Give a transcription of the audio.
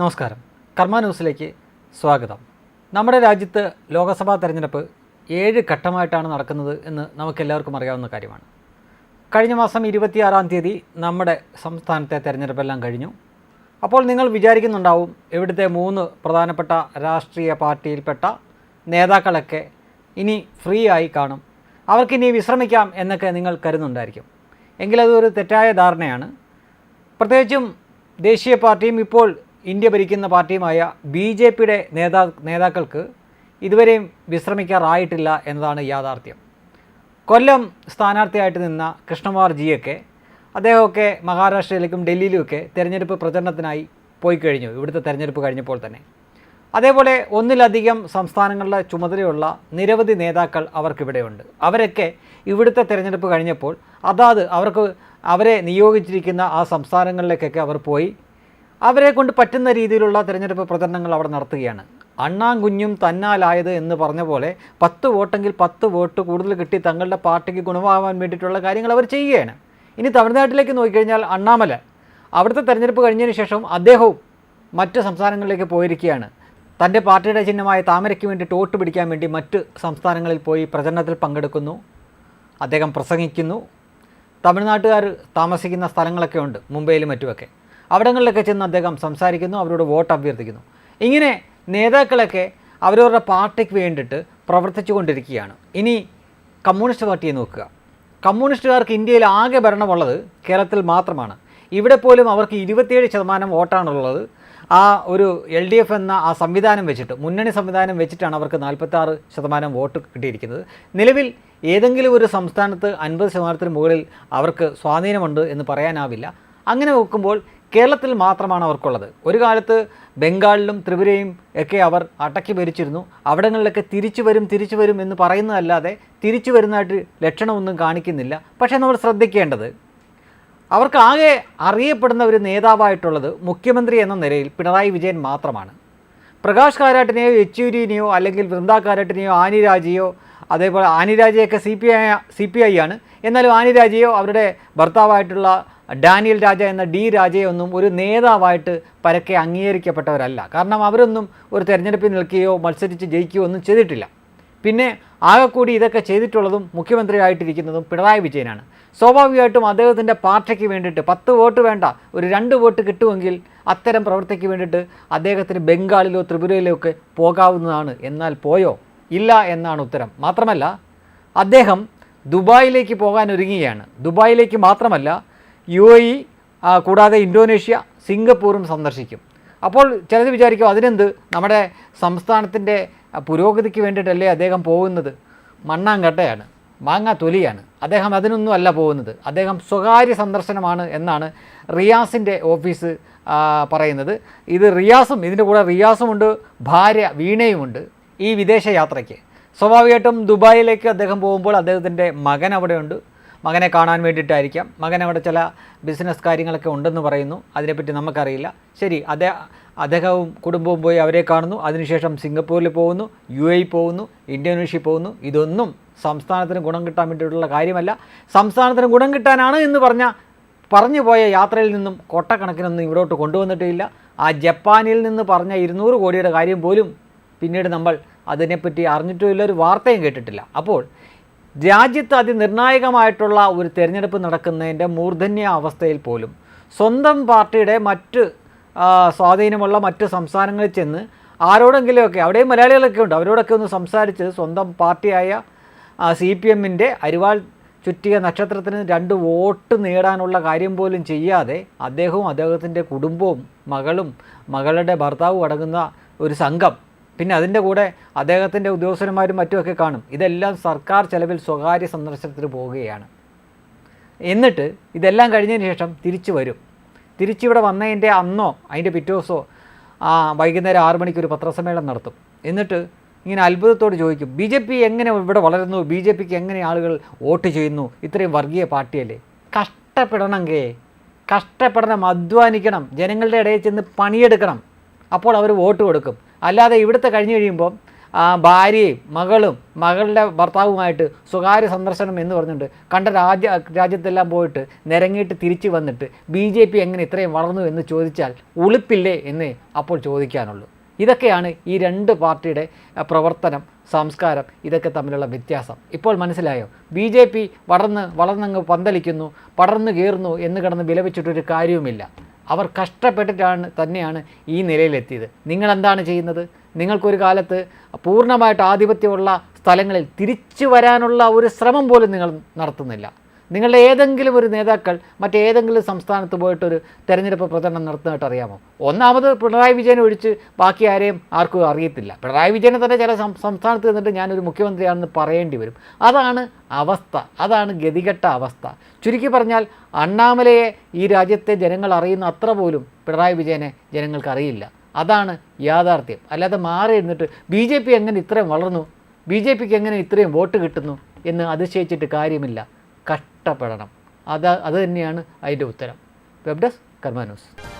നമസ്കാരം. കർമ്മ ന്യൂസിലേക്ക് സ്വാഗതം. നമ്മുടെ രാജ്യത്ത് ലോക്സഭാ തെരഞ്ഞെടുപ്പ് ഏഴ് ഘട്ടമായിട്ടാണ് നടക്കുന്നത് എന്ന് നമുക്കെല്ലാവർക്കും അറിയാവുന്ന കാര്യമാണ്. കഴിഞ്ഞ മാസം ഇരുപത്തിയാറാം തീയതി നമ്മുടെ സംസ്ഥാനത്തെ തെരഞ്ഞെടുപ്പെല്ലാം കഴിഞ്ഞു. അപ്പോൾ നിങ്ങൾ വിചാരിക്കുന്നുണ്ടാവും ഇവിടുത്തെ മൂന്ന് പ്രധാനപ്പെട്ട രാഷ്ട്രീയ പാർട്ടിയിൽപ്പെട്ട നേതാക്കളൊക്കെ ഇനി ഫ്രീ ആയി കാണും. അവർക്കിനി വിശ്രമിക്കാം എന്നൊക്കെ നിങ്ങൾ കരുതുന്നുണ്ടായിരിക്കും. എങ്കിലതൊരു തെറ്റായ ധാരണയാണ്. പ്രത്യേകിച്ചും ദേശീയ പാർട്ടിയും ഇപ്പോൾ ഇന്ത്യ ഭരിക്കുന്ന പാർട്ടിയുമായ ബി ജെ പിയുടെ നേതാ നേതാക്കൾക്ക് ഇതുവരെയും വിശ്രമിക്കാറായിട്ടില്ല എന്നതാണ് യാഥാർത്ഥ്യം. കൊല്ലം സ്ഥാനാർത്ഥിയായിട്ട് നിന്ന കൃഷ്ണകുമാർ ജിയൊക്കെ അദ്ദേഹമൊക്കെ മഹാരാഷ്ട്രയിലേക്കും ഡൽഹിയിലുമൊക്കെ തെരഞ്ഞെടുപ്പ് പ്രചരണത്തിനായി പോയി കഴിഞ്ഞു ഇവിടുത്തെ തെരഞ്ഞെടുപ്പ് കഴിഞ്ഞപ്പോൾ തന്നെ. അതേപോലെ ഒന്നിലധികം സംസ്ഥാനങ്ങളുടെ ചുമതലയുള്ള നിരവധി നേതാക്കൾ അവർക്കിവിടെയുണ്ട്. അവരൊക്കെ ഇവിടുത്തെ തിരഞ്ഞെടുപ്പ് കഴിഞ്ഞപ്പോൾ അതാത് അവർക്ക് അവരെ നിയോഗിച്ചിരിക്കുന്ന ആ സംസ്ഥാനങ്ങളിലേക്കൊക്കെ അവർ പോയി അവരെ കൊണ്ട് പറ്റുന്ന രീതിയിലുള്ള തിരഞ്ഞെടുപ്പ് പ്രചരണങ്ങൾ അവിടെ നടത്തുകയാണ്. അണ്ണാൻ കുഞ്ഞും തന്നാലായത് എന്ന് പറഞ്ഞ പോലെ പത്ത് വോട്ടെങ്കിൽ പത്ത് വോട്ട് കൂടുതൽ കിട്ടി തങ്ങളുടെ പാർട്ടിക്ക് ഗുണമാവാൻ വേണ്ടിയിട്ടുള്ള കാര്യങ്ങൾ അവർ ചെയ്യുകയാണ്. ഇനി തമിഴ്നാട്ടിലേക്ക് നോക്കിക്കഴിഞ്ഞാൽ അണ്ണാമല. അവിടുത്തെ തെരഞ്ഞെടുപ്പ് കഴിഞ്ഞതിന് ശേഷം അദ്ദേഹവും മറ്റ് സംസ്ഥാനങ്ങളിലേക്ക് പോയിരിക്കുകയാണ്. തന്റെ പാർട്ടിയുടെ ചിഹ്നമായ താമരയ്ക്ക് വേണ്ടി വോട്ട് പിടിക്കാൻ വേണ്ടി മറ്റ് സംസ്ഥാനങ്ങളിൽ പോയി പ്രചരണത്തിൽ പങ്കെടുക്കുന്നു. അദ്ദേഹം പ്രസംഗിക്കുന്നു. തമിഴ്നാട്ടുകാർ താമസിക്കുന്ന സ്ഥലങ്ങളൊക്കെ ഉണ്ട് മുംബൈയിലും മറ്റുമൊക്കെ. അവിടങ്ങളിലൊക്കെ ചെന്ന് അദ്ദേഹം സംസാരിക്കുന്നു അവരോട് വോട്ട് അഭ്യർത്ഥിക്കുന്നു. ഇങ്ങനെ നേതാക്കളൊക്കെ അവരവരുടെ പാർട്ടിക്ക് വേണ്ടിയിട്ട് പ്രവർത്തിച്ചു കൊണ്ടിരിക്കുകയാണ് ഇനി കമ്മ്യൂണിസ്റ്റ് പാർട്ടിയെ നോക്കുക. കമ്മ്യൂണിസ്റ്റുകാർക്ക് ഇന്ത്യയിൽ ആകെ ഭരണമുള്ളത് കേരളത്തിൽ മാത്രമാണ്. ഇവിടെ പോലും അവർക്ക് ഇരുപത്തിയേഴ് ശതമാനം വോട്ടാണുള്ളത്. ആ ഒരു എൽ ഡി എഫ് എന്ന ആ സംവിധാനം വെച്ചിട്ട് മുന്നണി സംവിധാനം വെച്ചിട്ടാണ് അവർക്ക് നാൽപ്പത്താറ് ശതമാനം വോട്ട് കിട്ടിയിരിക്കുന്നത്. നിലവിൽ ഏതെങ്കിലും ഒരു സംസ്ഥാനത്ത് അൻപത് ശതമാനത്തിന് മുകളിൽ അവർക്ക് സ്വാധീനമുണ്ട് എന്ന് പറയാനാവില്ല. അങ്ങനെ നോക്കുമ്പോൾ കേരളത്തിൽ മാത്രമാണ് അവർക്കുള്ളത്. ഒരു കാലത്ത് ബംഗാളിലും ത്രിപുരയും ഒക്കെ അവർ അടക്കി ഭരിച്ചിരുന്നു. അവിടങ്ങളിലൊക്കെ തിരിച്ചു വരും തിരിച്ചു വരും എന്ന് പറയുന്നതല്ലാതെ തിരിച്ചു വരുന്നതായിട്ട് ലക്ഷണമൊന്നും കാണിക്കുന്നില്ല. പക്ഷേ നമ്മൾ ശ്രദ്ധിക്കേണ്ടത് അവർക്ക് ആകെ അറിയപ്പെടുന്ന ഒരു നേതാവായിട്ടുള്ളത് മുഖ്യമന്ത്രി എന്ന നിലയിൽ പിണറായി വിജയൻ മാത്രമാണ്. പ്രകാശ് കാരാട്ടിനെയോ യെച്ചൂരിനെയോ അല്ലെങ്കിൽ വൃന്ദ കാരാട്ടിനെയോ ആനി രാജയോ അതേപോലെ Annie രാജയൊക്കെ C P I C P I ആണ്. എന്നാലും ആനി രാജയോ അവരുടെ ഭർത്താവായിട്ടുള്ള ഡാനിയൽ രാജ എന്ന ഡി രാജയൊന്നും ഒരു നേതാവായിട്ട് പരക്കെ അംഗീകരിക്കപ്പെട്ടവരല്ല. കാരണം അവരൊന്നും ഒരു തെരഞ്ഞെടുപ്പിൽ നിൽക്കുകയോ മത്സരിച്ച് ജയിക്കുകയോ ഒന്നും ചെയ്തിട്ടില്ല. പിന്നെ ആകെക്കൂടി ഇതൊക്കെ ചെയ്തിട്ടുള്ളതും മുഖ്യമന്ത്രിയായിട്ടിരിക്കുന്നതും പിണറായി വിജയനാണ്. സ്വാഭാവികമായിട്ടും അദ്ദേഹത്തിന്റെ പാർട്ടിക്ക് വേണ്ടിയിട്ട് പത്ത് വോട്ട് വേണ്ട ഒരു രണ്ട് വോട്ട് കിട്ടുമെങ്കിൽ അത്തരം പ്രവൃത്തിക്ക് വേണ്ടിയിട്ട് അദ്ദേഹത്തിന് ബംഗാളിലോ ത്രിപുരയിലോ ഒക്കെ പോകാവുന്നതാണ്. എന്നാൽ പോയോ? ഇല്ല എന്നാണ് ഉത്തരം. മാത്രമല്ല അദ്ദേഹം ദുബായിലേക്ക് പോകാൻ ഒരുങ്ങുകയാണ് ദുബായിലേക്ക് മാത്രമല്ല യു എ ഇ കൂടാതെ ഇന്തോനേഷ്യ സിംഗപ്പൂറും സന്ദർശിക്കും. അപ്പോൾ ചിലത് വിചാരിക്കും അതിനെന്ത്? നമ്മുടെ സംസ്ഥാനത്തിന്റെ പുരോഗതിക്ക് വേണ്ടിയിട്ടല്ലേ അദ്ദേഹം പോകുന്നത്? മണ്ണാങ്കട്ടയാണ്. മാങ്ങാ തൊലിയാണ്. അദ്ദേഹം അതിനൊന്നും അല്ല പോകുന്നത്. അദ്ദേഹം സ്വകാര്യ സന്ദർശനമാണ് എന്നാണ് റിയാസിന്റെ ഓഫീസ് പറയുന്നത്. ഇത് റിയാസും ഇതിന്റെ കൂടെ റിയാസുമുണ്ട് ഭാര്യ വീണയുമുണ്ട് ഈ വിദേശ യാത്രയ്ക്ക് സ്വാഭാവികമായിട്ടും ദുബായിലേക്ക് അദ്ദേഹം പോകുമ്പോൾ അദ്ദേഹത്തിന്റെ മകൻ അവിടെയുണ്ട്. മകനെ കാണാൻ വേണ്ടിയിട്ടായിരിക്കാം. മകൻ അവിടെ ചില ബിസിനസ് കാര്യങ്ങളൊക്കെ ഉണ്ടെന്ന് പറയുന്നു. അതിനെപ്പറ്റി നമുക്കറിയില്ല. ശരി അതേ അദ്ദേഹവും കുടുംബവും പോയി അവരെ കാണുന്നു. അതിനുശേഷം സിംഗപ്പൂരിൽ പോകുന്നു യു എ പോകുന്നു ഇന്തോനേഷ്യ പോകുന്നു. ഇതൊന്നും സംസ്ഥാനത്തിന് ഗുണം കിട്ടാൻ വേണ്ടിയിട്ടുള്ള കാര്യമല്ല. സംസ്ഥാനത്തിന് ഗുണം കിട്ടാനാണ് എന്ന് പറഞ്ഞ പറഞ്ഞു പോയ യാത്രയിൽ നിന്നും കൊട്ടക്കണക്കിനൊന്നും ഇവിടോട്ട് കൊണ്ടുവന്നിട്ടില്ല. ആ ജപ്പാനിൽ നിന്ന് പറഞ്ഞ ഇരുന്നൂറ് കോടിയുടെ കാര്യം പോലും പിന്നീട് നമ്മൾ അതിനെപ്പറ്റി അറിഞ്ഞിട്ടുമില്ല ഒരു വാർത്തയും കേട്ടിട്ടില്ല. അപ്പോൾ രാജ്യത്ത് അതിനിർണായകമായിട്ടുള്ള ഒരു തിരഞ്ഞെടുപ്പ് നടക്കുന്നതിന്റെ മൂർധന്യ അവസ്ഥയിൽ പോലും സ്വന്തം പാർട്ടിയുടെ മറ്റ് സ്വാധീനമുള്ള മറ്റ് സംസ്ഥാനങ്ങളിൽ ചെന്ന് ആരോടെങ്കിലുമൊക്കെ അവിടെയും മലയാളികളൊക്കെ ഉണ്ട് അവരോടൊക്കെ ഒന്ന് സംസാരിച്ച് സ്വന്തം പാർട്ടിയായ സി പി എമ്മിന്റെ അരിവാൾ ചുറ്റിയ നക്ഷത്രത്തിന് രണ്ട് വോട്ട് നേടാനുള്ള കാര്യം പോലും ചെയ്യാതെ അദ്ദേഹവും അദ്ദേഹത്തിന്റെ കുടുംബവും മകളും മകളുടെ ഭർത്താവും അടങ്ങുന്ന ഒരു സംഘം പിന്നെ അതിന്റെ കൂടെ അദ്ദേഹത്തിന്റെ ഉദ്യോഗസ്ഥന്മാരും മറ്റുമൊക്കെ കാണും. ഇതെല്ലാം സർക്കാർ ചെലവിൽ സ്വകാര്യ സന്ദർശനത്തിന് പോവുകയാണ്. എന്നിട്ട് ഇതെല്ലാം കഴിഞ്ഞതിന് ശേഷം തിരിച്ചു വരും. തിരിച്ചിവിടെ വന്നതിന്റെ അന്നോ അതിന്റെ പിറ്റേ ദിവസമോ വൈകുന്നേരം ആറ് മണിക്ക് ഒരു പത്രസമ്മേളനം നടത്തും. എന്നിട്ട് ഇങ്ങനെ അത്ഭുതത്തോട് ചോദിക്കും ബി ജെ പി എങ്ങനെ ഇവിടെ വളരുന്നു? ബി ജെ പിക്ക് എങ്ങനെ ആളുകൾ വോട്ട് ചെയ്യുന്നു? ഇത്രയും വർഗീയ പാർട്ടിയല്ലേ? കഷ്ടപ്പെടണം കേ കഷ്ടപ്പെടണം അധ്വാനിക്കണം. ജനങ്ങളുടെ ഇടയിൽ ചെന്ന് പണിയെടുക്കണം. അപ്പോൾ അവർ വോട്ട് കൊടുക്കും. അല്ലാതെ ഇവിടുത്തെ കഴിഞ്ഞു കഴിയുമ്പോൾ ആ, ഭാര്യയും മകളും മകളുടെ ഭർത്താവുമായിട്ട് സ്വകാര്യ സന്ദർശനം എന്ന് പറഞ്ഞിട്ട് കണ്ട രാജ്യ രാജ്യത്തെല്ലാം പോയിട്ട് നിരങ്ങിയിട്ട് തിരിച്ചു വന്നിട്ട് ബി ജെ പി എങ്ങനെ ഇത്രയും വളർന്നു എന്ന് ചോദിച്ചാൽ ഉളുപ്പില്ലേ എന്ന് അപ്പോൾ ചോദിക്കാനുള്ളൂ. ഇതൊക്കെയാണ് ഈ രണ്ട് പാർട്ടിയുടെ പ്രവർത്തനം സംസ്കാരം ഇതൊക്കെ തമ്മിലുള്ള വ്യത്യാസം. ഇപ്പോൾ മനസ്സിലായോ? ബി ജെ പി വളർന്ന് വളർന്നങ്ങ് പന്തലിക്കുന്നു പടർന്നു കയറുന്നു എന്ന് കിടന്ന് വിലപിച്ചിട്ടൊരു കാര്യവുമില്ല. അവർ കഷ്ടപ്പെട്ടിട്ടാണ് തന്നെയാണ് ഈ നിലയിലെത്തിയത്. നിങ്ങളെന്താണ് ചെയ്യുന്നത്? നിങ്ങൾക്കൊരു കാലത്ത് പൂർണമായിട്ട് ആധിപത്യമുള്ള സ്ഥലങ്ങളിൽ തിരിച്ചു വരാനുള്ള ഒരു ശ്രമം പോലും നിങ്ങൾ നടത്തുന്നില്ല. നിങ്ങളുടെ ഏതെങ്കിലും ഒരു നേതാക്കൾ മറ്റേതെങ്കിലും സംസ്ഥാനത്ത് പോയിട്ടൊരു തെരഞ്ഞെടുപ്പ് പ്രചരണം നടത്തുന്നതായിട്ട് അറിയാമോ? ഒന്നാമത് പിണറായി വിജയനെ ഒഴിച്ച് ബാക്കി ആരെയും ആർക്കും അറിയത്തില്ല. പിണറായി വിജയനെ തന്നെ ചില സംസ്ഥാനത്ത് നിന്നിട്ട് ഞാനൊരു മുഖ്യമന്ത്രിയാണെന്ന് പറയേണ്ടി വരും. അതാണ് അവസ്ഥ. അതാണ് ഗതികെട്ട അവസ്ഥ. ചുരുക്കി പറഞ്ഞാൽ അണ്ണാമലയെ ഈ രാജ്യത്തെ ജനങ്ങൾ അറിയുന്ന അത്ര പോലും പിണറായി വിജയനെ ജനങ്ങൾക്ക് അറിയില്ല. അതാണ് യാഥാർത്ഥ്യം. അല്ലാതെ മാറി ഇരുന്നിട്ട് ബി ജെ പി എങ്ങനെ ഇത്രയും വളർന്നു? ബി ജെ പിക്ക് എങ്ങനെ ഇത്രയും വോട്ട് കിട്ടുന്നു എന്ന് അതിശയിച്ചിട്ട് കാര്യമില്ല. കഷ്ടപ്പെടണം. അത് അത് തന്നെയാണ് അതിന്റെ ഉത്തരം. Web desk Karma news.